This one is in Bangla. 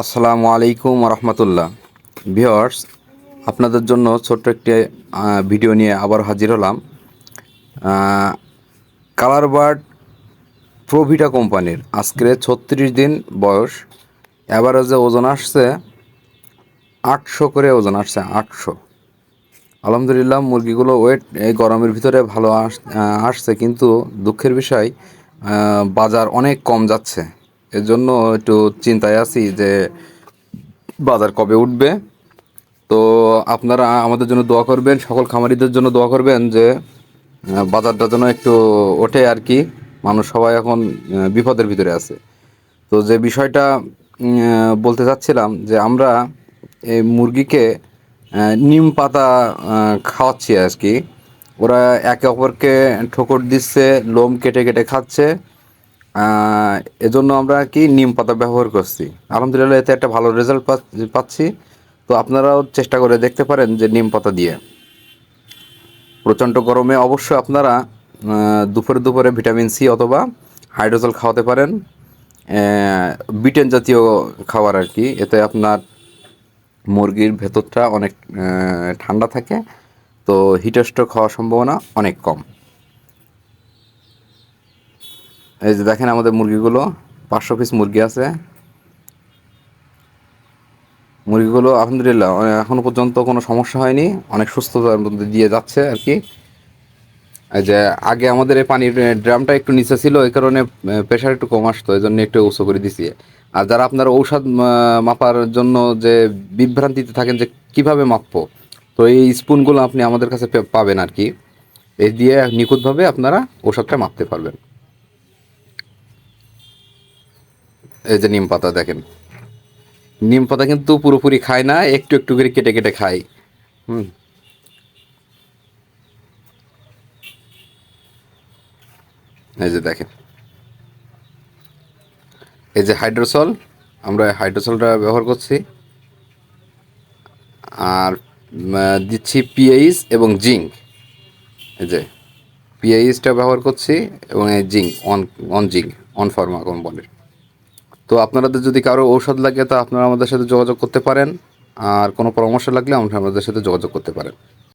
আসসালামু আলাইকুম রহমতুল্লাহ ভিওর্স আপনাদের জন্য ছোট্ট একটি ভিডিও নিয়ে আবার হাজির হলাম। কালার বার্ড প্রভিটা কোম্পানির। আজকে ছত্রিশ দিন বয়স। অ্যাভারেজে ওজন আসছে আটশো করে ওজন আসছে আটশো। আলহামদুলিল্লাহ, মুরগিগুলো ওয়েট এই গরমের ভিতরে ভালো আস আসছে, কিন্তু দুঃখের বিষয় বাজার অনেক কম যাচ্ছে। এর জন্য একটু চিন্তায় আছি যে বাজার কবে উঠবে। তো আপনারা আমাদের জন্য দোয়া করবেন, সকল খামারিদের জন্য দোয়া করবেন যে বাজারটা যেন একটু ওঠে আর কি। মানুষ সবাই এখন বিপদের ভিতরে আছে। তো যে বিষয়টা বলতে চাচ্ছিলাম যে আমরা এই মুরগিকে নিম পাতা খাওয়াচ্ছি আর কি ওরা একে অপরকে ঠোকর দিচ্ছে, লোম কেটে কেটে খাচ্ছে। এজন্য আমরা কি নিম পাতা ব্যবহার করছি। আলহামদুলিল্লাহ, এতে একটা ভালো রেজাল্ট পাচ্ছি তো আপনারাও চেষ্টা করে দেখতে পারেন যে নিম পাতা দিয়ে। প্রচণ্ড গরমে অবশ্যই আপনারা দুপুরে দুপুরে ভিটামিন সি অথবা হাইড্রোজেল খাওয়াতে পারেন। বিটেন জাতীয় খাবার আর কি, এতে আপনার মুরগির ভেতরটা অনেক ঠান্ডা থাকে। তো হিটস্ট্রোক হওয়ার সম্ভাবনা অনেক কম। এই যে দেখেন আমাদের মুরগিগুলো পাঁচশো পিস মুরগি আছে। মুরগিগুলো আলহামদুলিল্লাহ আহ, এখনও পর্যন্ত কোনো সমস্যা হয়নি অনেক সুস্থতার মধ্যে দিয়ে যাচ্ছে আর কি। এই যে আগে আমাদের এই পানির ড্রামটা একটু নিচে ছিল এই কারণে প্রেশার একটু কম আসতো এই জন্য একটু উঁচু করে দিছি। আর যারা আপনার ঔষধ মাপার জন্য যে বিভ্রান্তিতে থাকেন যে কীভাবে মাপবো তো এই স্পুনগুলো আপনি আমাদের কাছে পাবেন আর কি। এই দিয়ে নিখুঁতভাবে আপনারা ঔষধটা মাপতে পারবেন। এই যে নিম পাতা দেখেন। নিম পাতা কিন্তু পুরোপুরি খায় না, একটু একটু করে কেটে কেটে খায়। হুম। এই যে দেখেন। এই যে হাইড্রোসল, আমরা হাইড্রোসলটা ব্যবহার করছি। আর দিচ্ছি পিএইচ এবং জিঙ্ক। এই যে পিএইচটা ব্যবহার করছি এবং এই zinc, on on zinc, on pharma কোম্পানির তো আপনাদের যদি কারও ঔষধ লাগে তা আপনারা আমাদের সাথে যোগাযোগ করতে পারেন। আর কোনো পরামর্শ লাগলে আমরা আমাদের সাথে যোগাযোগ করতে পারেন।